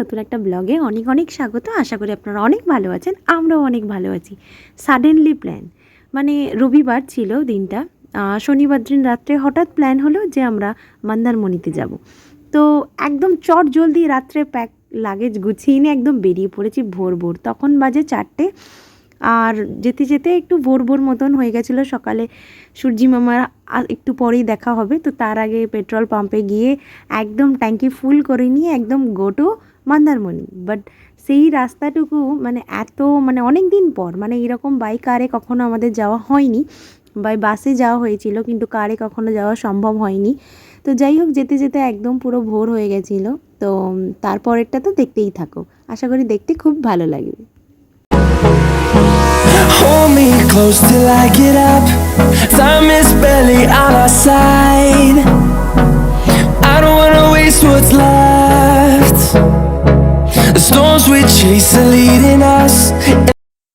নতুন একটা ব্লগে অনেক অনেক স্বাগত। আশা করি আপনারা অনেক ভালো আছেন, আমরাও অনেক ভালো আছি। সাডেনলি প্ল্যান মানে রবিবার ছিল দিনটা। শনিবার দিন রাত্রে হঠাৎ প্ল্যান হলো যে আমরা মন্দারমণিতে যাব। তো একদম চট জলদি রাত্রে প্যাক লাগেজ গুছিয়ে নিয়ে একদম বেরিয়ে পড়েছি ভোর ভোর। তখন বাজে চারটে। আর যেতে যেতে একটু ভোর ভোর মতন হয়ে গেছিল। সকালে সূর্যি মামার একটু পরেই দেখা হবে। তো তার আগে পেট্রোল পাম্পে গিয়ে একদম ট্যাঙ্কি ফুল করে নিয়ে একদম গোটো মন্দারমণি। বাট সেই রাস্তাটুকু মানে এত মানে অনেক দিন পর মানে এরকম বাই কারে কখনো আমাদের যাওয়া হয়নি। বাই বাসে যাওয়া হয়েছিল, কিন্তু কারে কখনো যাওয়া সম্ভব হয়নি। তো যাই হোক, যেতে যেতে একদম পুরো ভোর হয়ে গেছিল। তো তারপরেরটা তো দেখতেই থাকো আশা করি দেখতে খুব ভালো লাগবে Hold me close till I get up. Time is barely on our side. I don't wanna waste what's left. The storms we chase are leading us.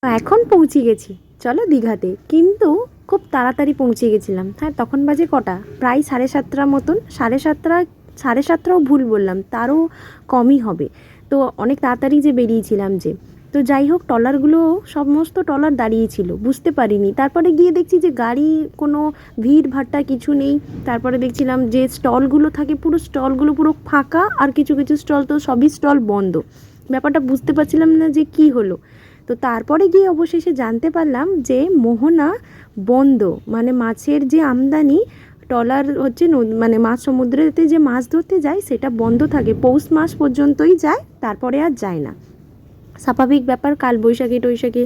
এখন পৌঁছে গেছি চলো দীঘাতে কিন্তু খুব তাড়াতাড়ি পৌঁছে গেছিলাম হ্যাঁ তখন বাজে কটা প্রায় সাড়ে সাতটার মতন সাড়ে সাতটা সাড়ে সাতটাও ভুল বললাম, তারও কমই হবে। তো অনেক তাড়াতাড়ি যে বেরিয়েছিলাম যে, তো যাই হোক ট্রলারগুলো সমস্ত ট্রলার দাঁড়িয়েছিল বুঝতে পারিনি। তারপরে গিয়ে দেখছি যে গাড়ি কোনো ভিড় ভাট্টা কিছু নেই। তারপরে দেখছিলাম যে স্টলগুলো থাকে, পুরো স্টলগুলো পুরো ফাঁকা আর কিছু কিছু স্টল তো সবই স্টল বন্ধ। ব্যাপারটা বুঝতে পারছিলাম না যে কি হলো। তো তারপরে গিয়ে অবশেষে জানতে পারলাম যে মোহনা বন্ধ মানে মাছের যে আমদানি ট্রলার হচ্ছে মানে মাছ সমুদ্রেতে যে মাছ ধরতে যায়, সেটা বন্ধ থাকে। পৌষ মাস পর্যন্তই যায়, তারপরে আর যায় না। স্বাভাবিক ব্যাপার কাল বৈশাখী টৈশাখী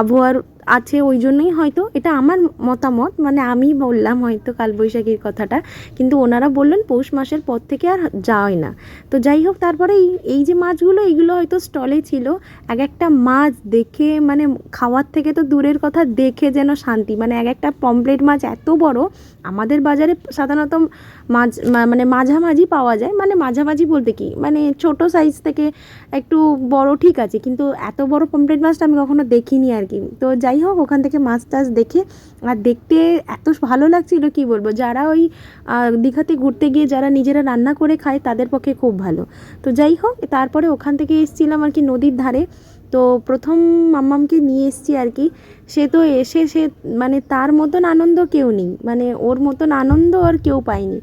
আবহাওয়ার আছে ওই জন্যই হয়তো। এটা আমার মতামত মানে আমি বললাম হয়তো কাল বৈশাখীর কথাটা, কিন্তু ওনারা বললেন পৌষ মাসের পর থেকে আর যায় না। তো যাই হোক, তারপরে এই এই যে মাছগুলো এইগুলো হয়তো স্টলে ছিল। এক একটা মাছ দেখে মানে খাওয়ার থেকে তো দূরের কথা, দেখে যেন শান্তি। মানে এক একটা পমপ্লেট মাছ এত বড় আমাদের বাজারে সাধারণত মাঝ মানে মাঝামাঝি পাওয়া যায়। মানে মাঝামাঝি বলতে কি? মানে ছোট সাইজ থেকে একটু বড় ঠিক আছে, কিন্তু এত বড় পমপ্লেট মাছটা আমি কখনো দেখিনি আর কি। তো যাই হোক, ওখান থেকে মাছ টাছ দেখে, আর দেখতে এত ভালো লাগছিল কি বলব? যারা ওই দীঘাতে ঘুরতে গিয়ে যারা নিজেরা রান্না করে খায়, তাদের পক্ষে খুব ভালো। তো যাই হোক, তারপরে ওখান থেকে এসেছিলাম আর কি নদীর ধারে। তো প্রথম মাম্মামকে নিয়ে এসছি আর কি। সে তো এসে সে মানে তার মতন আনন্দ কেউ নেই। মানে ওর মতন আনন্দ আর কেউ পায়নি।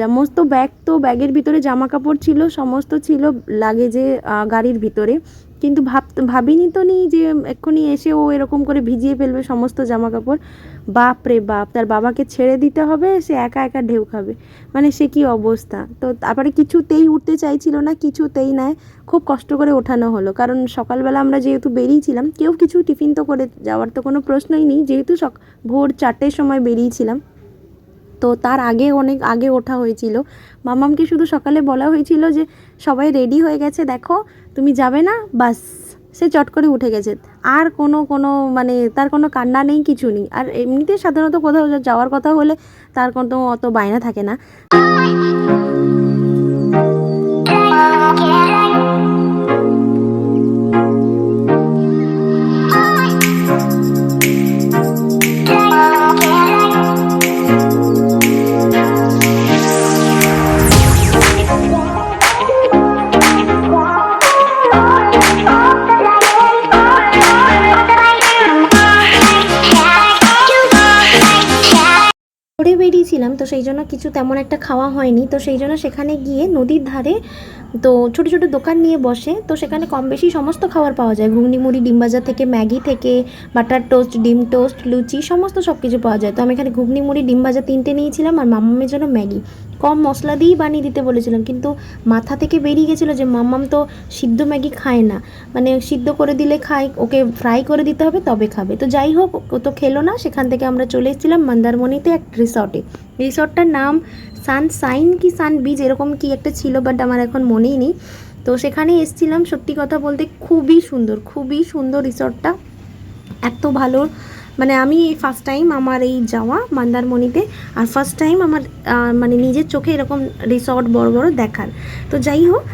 সমস্ত ব্যাগ তো ব্যাগের ভিতরে জামা কাপড় ছিল, সমস্ত ছিল লাগেজে গাড়ির ভিতরে। কিন্তু ভাব, ভাবিনি তো নি যে এক্ষুনি এসে ও এরকম করে ভিজিয়ে ফেলবে সমস্ত জামা কাপড় বাপ রে বাপ, তার বাবাকে ছেড়ে দিতে হবে, সে একা একা ঢেউ খাবে। মানে সে কি অবস্থা? তো তারপরে কিছুতেই উঠতে চাইছিল না, কিছুতেই নয় খুব কষ্ট করে ওঠানো হলো। কারণ সকালবেলা আমরা যেহেতু বেরিয়েছিলাম কেউ কিছু টিফিন তো করে যাওয়ার তো কোনো প্রশ্নই নেই। যেহেতু ভোর চারটের সময় বেরিয়েছিলাম তো তার আগে অনেক আগে ওঠা হয়েছিল। মামামকে শুধু সকালে বলা হয়েছিল যে, সবাই রেডি হয়ে গেছে, দেখো, তুমি যাবে না? বাস, সে চট করে উঠে গেছে। আর কোনো কোনো মানে তার কোনো কান্না নেই, কিছু নেই। আর এমনিতে সাধারণত কোথাও যাওয়ার কথা হলে তার কোনো অত বায়না থাকে না। বেরিয়েছিলাম তো সেই জন্য কিছু তেমন একটা খাওয়া হয়নি। তো সেই জন্য সেখানে গিয়ে নদীর ধারে তো ছোট ছোট দোকান নিয়ে বসে, তো সেখানে কম বেশি সমস্ত খাবার পাওয়া যায়। ঘুগনি, মুড়ি, ডিম ভাজা থেকে ম্যাগি থেকে বাটার টোস্ট, ডিম টোস্ট, লুচি, সমস্ত সব কিছু পাওয়া যায়। তো আমি এখানে ঘুগনি, মুড়ি, ডিম ভাজা তিনটে নিয়েছিলাম আর মাম্মামের জন্য ম্যাগি। কম মশলা দিয়েই বানিয়ে দিতে বলেছিলাম, কিন্তু মাথা থেকে বেরিয়ে গেছিল যে মাম্মাম তো সিদ্ধ ম্যাগি খায় না। মানে সিদ্ধ করে দিলে খায়, ওকে ফ্রাই করে দিতে হবে, তবে খাবে। তো যাই হোক, ও তো খেলো না, সেখান থেকে আমরা চলে এসেছিলাম মন্দারমণিতে এক রিসর্টে। রিসর্টটার নাম সানসাইন কি সান বিচ এরকম কি একটা ছিল বাট আমার এখন মনেই নেই। তো সেখানে এসেছিলাম সত্যি কথা বলতে, খুবই সুন্দর খুবই সুন্দর রিসর্টটা এত ভালো মানে আমি এই ফার্স্ট টাইম আমার এই যাওয়া মন্দারমণিতে আর ফার্স্ট টাইম আমার মানে নিজের চোখে এরকম রিসর্ট বড় বড় দেখার। তো যাই হোক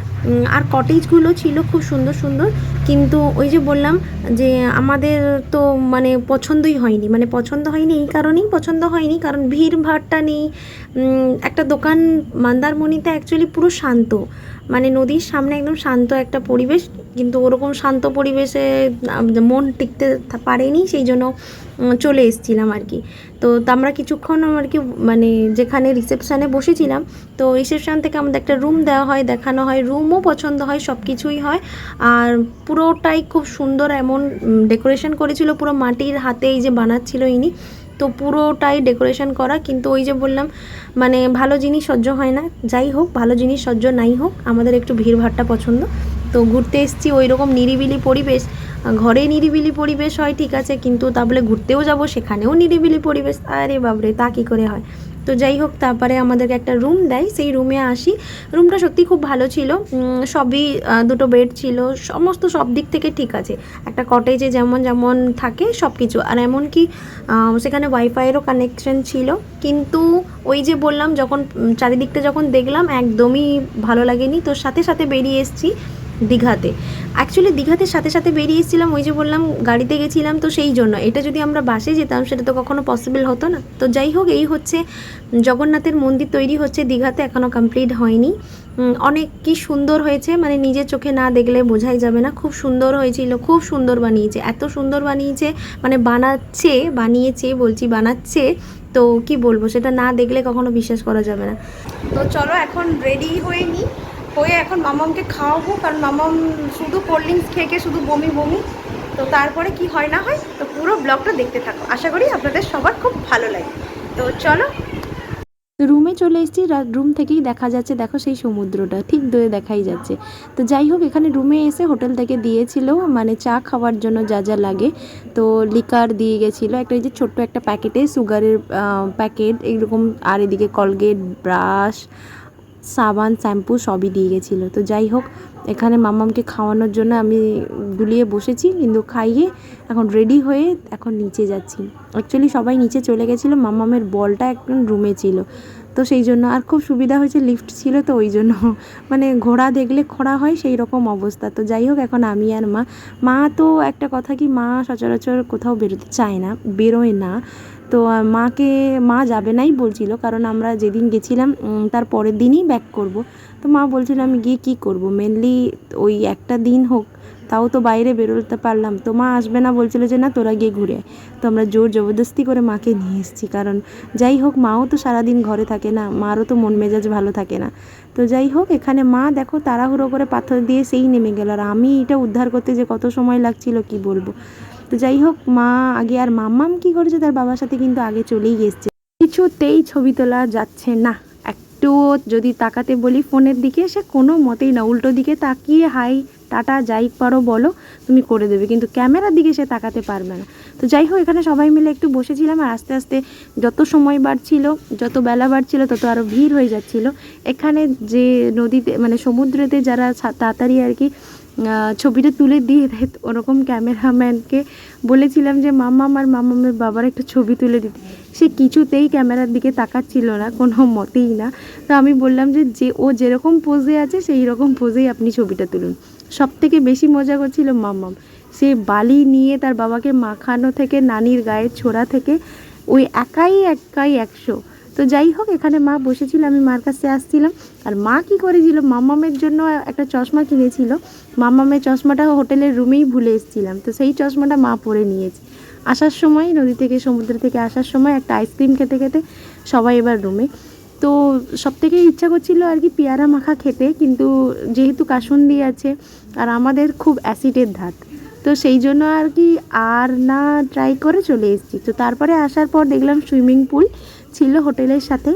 আর কটেজগুলো ছিল খুব সুন্দর সুন্দর, কিন্তু ওই যে বললাম যে আমাদের তো মানে পছন্দই হয়নি মানে পছন্দ হয়নি এই কারণেই পছন্দ হয়নি, কারণ ভিড় ভাড়টা নেই। একটা দোকান মন্দারমণিতে অ্যাকচুয়ালি পুরো শান্ত মানে নদীর সামনে একদম শান্ত একটা পরিবেশ কিন্তু ওরকম শান্ত পরিবেশে মন টিকতে পারেনি, সেই জন্য চলে এসেছিলাম আর কি। তো আমরা কিছুক্ষণ আর কি মানে যেখানে রিসেপশানে বসেছিলাম, তো রিসেপশান থেকে আমাদের একটা রুম দেওয়া হয়, দেখানো হয় রুমও পছন্দ হয় সব কিছুই হয়। আর পুরোটাই খুব সুন্দর এমন ডেকোরেশন করেছিল, পুরো মাটির হাতে এই যে বানাচ্ছিল ইনি। তো পুরোটাই ডেকোরেশন করা, কিন্তু ওই যে বললাম মানে ভালো জিনিস সহ্য হয় না। যাই হোক, ভালো জিনিস সহ্য নাই হোক, আমাদের একটু ভিড়ভাড়টা পছন্দ। তো ঘুরতে এসেছি ওই রকম নিরিবিলি পরিবেশ। ঘরে নিরিবিলি পরিবেশ হয়, ঠিক আছে, কিন্তু তা বলে ঘুরতেও যাব, সেখানেও নিরিবিলি পরিবেশ। আরে বাবরে তা কী করে হয়? তো যাই হোক, তারপরে আমাদেরকে একটা রুম দেয়, সেই রুমে আসি। রুমটা সত্যি খুব ভালো ছিল। সবই দুটো বেড ছিল, সমস্ত সব দিক থেকে ঠিক আছে। একটা কটেজে যেমন যেমন থাকে সব কিছু আর এমনকি সেখানে ওয়াইফাইয়েরও কানেকশন ছিল। কিন্তু ওই যে বললাম, যখন চারিদিকটা যখন দেখলাম, একদমই ভালো লাগেনি। তো সাথে সাথে বেরিয়ে এসেছি। দীঘাতে। অ্যাকচুয়ালি দীঘাতে সাথে সাথে বেরিয়ে এসেছিলাম, ওই যে বললাম, গাড়িতে গেছিলাম তো সেই জন্য। এটা যদি আমরা বাসে যেতাম, সেটা তো কখনো পসিবল হতো না। তো যাই হোক, এই হচ্ছে জগন্নাথের মন্দির তৈরি হচ্ছে দীঘাতে এখনও কমপ্লিট হয়নি। অনেক কি সুন্দর হয়েছে মানে নিজের চোখে না দেখলে বোঝাই যাবে না। খুব সুন্দর হয়েছিল, খুব সুন্দর বানিয়েছে। এত সুন্দর বানিয়েছে মানে বানাচ্ছে, বানিয়েছে বলছি, বানাচ্ছে, তো কি বলব, সেটা না দেখলে কখনো বিশ্বাস করা যাবে না। তো চলো, এখন রেডি হয়ে নিই হয়ে এখন মামামকে খাওয়াবো, কারণ মামাম শুধু কোল্ড ড্রিঙ্কস খেয়ে শুধু বমি বমি। তো তারপরে কি হয় না হয়, তো পুরো ব্লগটা দেখতে থাকো। আশা করি আপনাদের সবার খুব ভালো লাগে। তো চলো। রুমে চলে এসেছি রুম থেকেই দেখা যাচ্ছে, দেখো সেই সমুদ্রটা, ঠিক দূরে দেখাই যাচ্ছে। তো যাই হোক, এখানে রুমে এসে হোটেল থেকে দিয়েছিল মানে চা খাওয়ার জন্য যা যা লাগে। তো লিকার দিয়ে গেছিল, একটা এই যে ছোট্ট একটা প্যাকেটে, সুগারের প্যাকেট, এইরকম, আর এদিকে কলগেট, ব্রাশ সাবান, শ্যাম্পু সবই দিয়ে গেছিল। তো যাই হোক, এখানে মামামকে খাওয়ানোর জন্য আমি গুলিয়ে বসেছি, কিন্তু খাইয়ে এখন রেডি হয়ে এখন নিচে যাচ্ছি। অ্যাকচুয়ালি সবাই নিচে চলে গেছিল, মামামের বলটা একদম রুমে ছিল। তো সেই জন্য আর খুব সুবিধা হয়েছে লিফট ছিল, তো ওই জন্য মানে ঘোড়া দেখলে খোড়া হয়, সেই রকম অবস্থা। তো যাই হোক, এখন আমি আর মা। মা তো একটা কথা কি, মা সচরাচর কোথাও বেরোতে চায় না, বেরোয় না। তো মাকে, মা যাবে নাই বলছিল, কারণ আমরা যেদিন গেছিলাম তার পরের দিনই ব্যাক করব। তো মা বলছিল, আমি গিয়ে কী করব? মেনলি ওই একটা দিন হোক, তাও তো বাইরে বেরোতে পারলাম। তো মা আসবে না, বলছিল যে, না, তোরা গিয়ে ঘুরে। তো আমরা জোর জবরদস্তি করে মাকে নিয়ে এসেছি, কারণ যাই হোক, মাও তো সারাদিন ঘরে থাকে না, মারও তো মন মেজাজ ভালো থাকে না। তো যাই হোক, এখানে মা দেখো তাড়াহুড়ো করে পাথর দিয়ে সেই নেমে গেল, আর আমি এটা উদ্ধার করতে যে কত সময় লাগছিল, কি বলব? তো যাই হোক, মা আগে আর মাম্মাম কি করেছে? তার বাবার সাথে কিন্তু আগে চলেই এসছে। কিছুতেই ছবি তোলা যাচ্ছে না। একটু যদি তাকাতে বলি ফোনের দিকে, সে কোনো মতেই না। উল্টো দিকে তাকিয়ে, হাই, টাটা, যাই পারো বলো, তুমি করে দেবে। কিন্তু ক্যামেরার দিকে সে তাকাতে পারবে না। তো যাই হোক, এখানে সবাই মিলে একটু বসেছিলাম আর আস্তে আস্তে যত সময় বাড়ছিল, যত বেলা বাড়ছিল, তত আরও ভিড় হয়ে যাচ্ছিল। এখানে যে নদীতে মানে সমুদ্রেতে যারা তাড়াতাড়ি আর কি ছবিটা তুলে দিয়ে দেয়। ওরকম ক্যামেরাম্যানকে বলেছিলাম যে মাম্মাম আর মামামের বাবার একটা ছবি তুলে দিতে। সে কিছুতেই ক্যামেরার দিকে তাকাচ্ছিল না, কোনো মতেই না। তো আমি বললাম যে যে, ও যেরকম পোজে আছে, সেই রকম পোজেই আপনি ছবিটা তুলুন। সব থেকে বেশি মজা করছিল মাম্মাম সে বালি নিয়ে তার বাবাকে মাখানো থেকে, নানির গায়ের ছোড়া থেকে, ওই একাই একাই একশো। তো যাই হোক, এখানে মা বসেছিল, আমি মার কাছে আসছিলাম। আর মা কি করেছিল? মামামের জন্য একটা চশমা কিনেছিল। মামামের চশমাটা হোটেলের রুমেই ভুলে এসেছিলাম। তো সেই চশমাটা মা পরে নিয়েছে। আসার সময়, নদী থেকে সমুদ্র থেকে আসার সময় একটা আইসক্রিম খেতে খেতে সবাই এবার রুমে। তো সব থেকে ইচ্ছা করছিল আর কি পেয়ারা মাখা খেতে, কিন্তু যেহেতু কাসুন্দি আছে আর আমাদের খুব অ্যাসিডের ধাত, তো সেই জন্য আর কি আর না ট্রাই করে চলে এসেছি। তো তারপরে আসার পর দেখলাম সুইমিং পুল ছিল হোটেলের সাথে।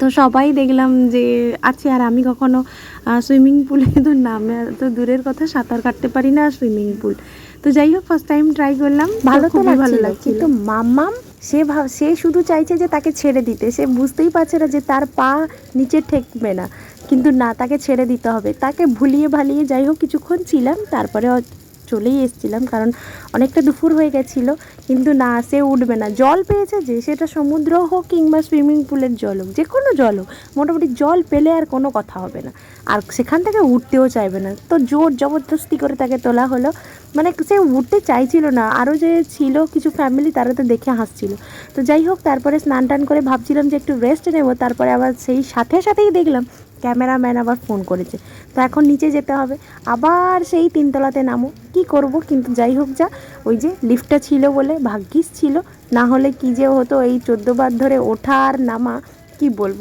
তো সবাই দেখলাম যে আছে আর আমি কখনো সুইমিং পুলে তো নামে তো দূরের কথা সাঁতার কাটতে পারি না সুইমিং পুল। তো যাই হোক ফার্স্ট টাইম ট্রাই করলাম ভালো তো ভালো লাগছিল কিন্তু মাম্মাম সে ভাব সে শুধু চাইছে যে তাকে ছেড়ে দিতে সে বুঝতেই পারছে না যে তার পা নিচে ঠেকবে না। কিন্তু না তাকে ছেড়ে দিতে হবে। তাকে ভুলিয়ে ভালিয়ে যাই হোক কিছুক্ষণ ছিলাম তারপরে চলেই এসেছিলাম, কারণ অনেকটা দুপুর হয়ে গেছিল, কিন্তু না, সে উঠবে না। জল পেয়েছে যে, সেটা সমুদ্র হোক কিংবা সুইমিং পুলের জল হোক যে কোনো জল হোক, মোটামুটি জল পেলে আর কোনো কথা হবে না। আর সেখান থেকে উঠতেও চাইবে না। তো জোর জবরদস্তি করে তাকে তোলা হলো। মানে সে উঠতে চাইছিল না। আরও যে ছিল কিছু ফ্যামিলি তারা তো দেখে হাসছিল। তো যাই হোক, তারপরে স্নান টান করে ভাবছিলাম যে একটু রেস্ট নেব। তারপরে আবার সেই সাথে সাথেই দেখলাম ক্যামেরাম্যান আবার ফোন করেছে। তো এখন নিচে যেতে হবে। আবার সেই তিনতলাতে নামো। কি করব? কিন্তু যাই হোক যা, ওই যে লিফটটা ছিল বলে ভাগ্যিস ছিল। না হলে কি যে হতো এই চোদ্দোবার ধরে ওঠা আর নামা, কি বলব?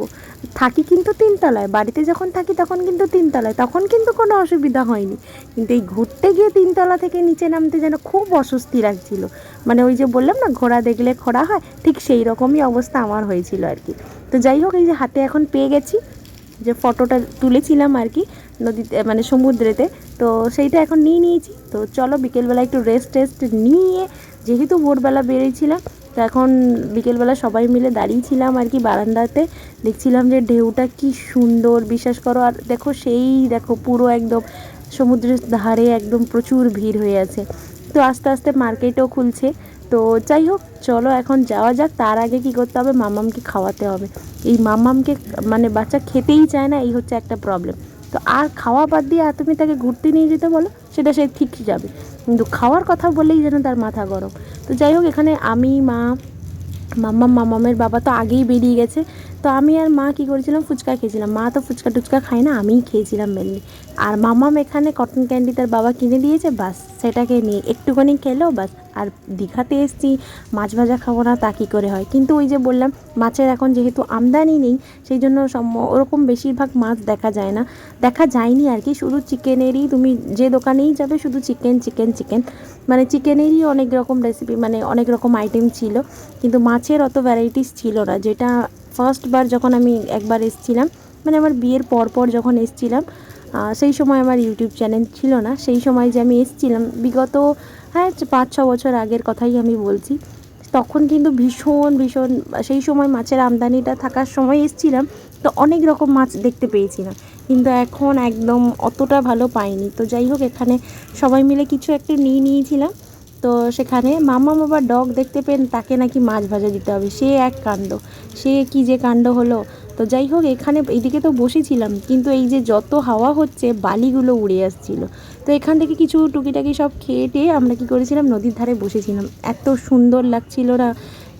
থাকি কিন্তু তিনতলায়, বাড়িতে যখন থাকি তখন কিন্তু তিনতলায়, তখন কিন্তু কোনো অসুবিধা হয়নি। কিন্তু এই ঘুরতে গিয়ে তিনতলা থেকে নিচে নামতে যেন খুব অস্বস্তি লাগছিল। মানে ওই যে বললাম না, ঘোড়া দেখলে খোড়া হয়, ঠিক সেই রকমই অবস্থা আমার হয়েছিল আর কি। তো যাই হোক, এই যে হাতে এখন পেয়ে গেছি, যে ফটোটা তুলেছিলাম আর কি নদীতে মানে সমুদ্রেতে। তো সেইটা এখন নিয়ে নিয়েছি। তো চলো বিকেলবেলা একটু রেস্ট টেস্ট নিয়ে, যেহেতু ভোরবেলা বেরিয়েছিলাম তো এখন বিকেলবেলা সবাই মিলে দাঁড়িয়েছিলাম আর কি বারান্দাতে। দেখছিলাম যে ঢেউটা কি সুন্দর, বিশ্বাস করো। আর দেখো সেই, দেখো পুরো একদম সমুদ্রের ধারে একদম প্রচুর ভিড় হয়ে আছে। তো আস্তে আস্তে মার্কেটও খুলছে। তো যাই হোক, চলো এখন যাওয়া যাক। তার আগে কি করতে হবে? মামামকে খাওয়াতে হবে। এই মামামকে মানে বাচ্চা খেতেই চায় না, এই হচ্ছে একটা প্রবলেম তো আর খাওয়া বাদ দিয়ে আর তুমি তাকে ঘুরতে নিয়ে যেতে বলো, সেটা সে ঠিক যাবে। কিন্তু খাওয়ার কথা বললেই যেন তার মাথা গরম। তো যাই হোক, এখানে আমি, মা মাম্মা মামামের বাবা তো আগেই বেরিয়ে গেছে। তো আমি আর মা কি করেছিলাম? ফুচকা খেয়েছিলাম। মা তো ফুচকা টুচকা খায় না, আমিই খেয়েছিলাম মেনলি আর মামাম এখানে কটন ক্যান্ডি তার বাবা কিনে দিয়েছে, বাস সেটাকে নিয়ে একটুখানি খেলো, বাস। আর দীঘাতে এসছি, মাছ ভাজা খাব না, তা কী করে হয়? কিন্তু ওই যে বললাম, মাছের এখন যেহেতু আমদানি নেই, সেই জন্য ওরকম বেশিরভাগ মাছ দেখা যায় না। দেখা যায়নি আর কি, শুধু চিকেনেরই, তুমি যে দোকানেই যাবে, শুধু চিকেন চিকেন চিকেন। মানে চিকেনেরই অনেক রকম রেসিপি মানে অনেক রকম আইটেম ছিল, কিন্তু মাছের অত ভ্যারাইটিস ছিল না। যেটা ফার্স্টবার যখন আমি একবার এসছিলাম মানে আমার বিয়ের পর পর যখন এসছিলাম সেই সময় আমার ইউটিউব চ্যানেল ছিল না। সেই সময় যে আমি এসছিলাম, বিগত হ্যাঁ পাঁচ, ছ বছর আগের কথাই আমি বলছি। তখন কিন্তু ভীষণ ভীষণ, সেই সময় মাছের আমদানিটা থাকার সময় এসছিলাম, তো অনেক রকম মাছ দেখতে পেয়েছিলাম। কিন্তু এখন একদম অতটা ভালো পাইনি। তো যাই হোক, এখানে সবাই মিলে কিছু একটা নিয়ে নিয়েছিলাম। তো সেখানে মামা বাবা ডগ দেখতে পেন, তাকে নাকি মাছ ভাজা দিতে হবে। সে এক কাণ্ড। সে কি যে কাণ্ড হলো? তো যাই হোক, এখানে এইদিকে তো বসেছিলাম, কিন্তু এই যে যত হাওয়া হচ্ছে, বালিগুলো উড়ে আসছিল। তো এখান থেকে কিছু টুকিটাকি সব খেয়ে টেয়ে আমরা কি করেছিলাম, নদীর ধারে বসেছিলাম। এত সুন্দর লাগছিল না,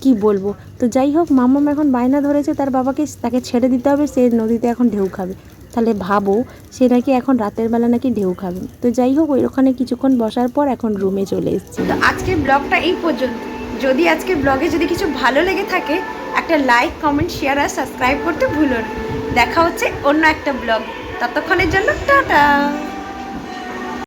কি বলব? তো যাই হোক মামাম এখন বায়না ধরেছে, তার বাবাকে তাকে ছেড়ে দিতে হবে, সে নদীতে এখন ঢেউ খাবে। তাহলে ভাবো, সে নাকি এখন রাতের বেলা নাকি ঢেউ খাবে। তো যাই হোক, ওই ওখানে কিছুক্ষণ বসার পর এখন রুমে চলে এসেছি। তো আজকের ব্লগটা এই পর্যন্ত। যদি আজকে ব্লগে যদি কিছু ভালো লেগে থাকে, একটা লাইক কমেন্ট শেয়ার আর সাবস্ক্রাইব করতে ভুলুন দেখা হচ্ছে অন্য একটা ব্লগ। ততক্ষণের জন্য টাটা।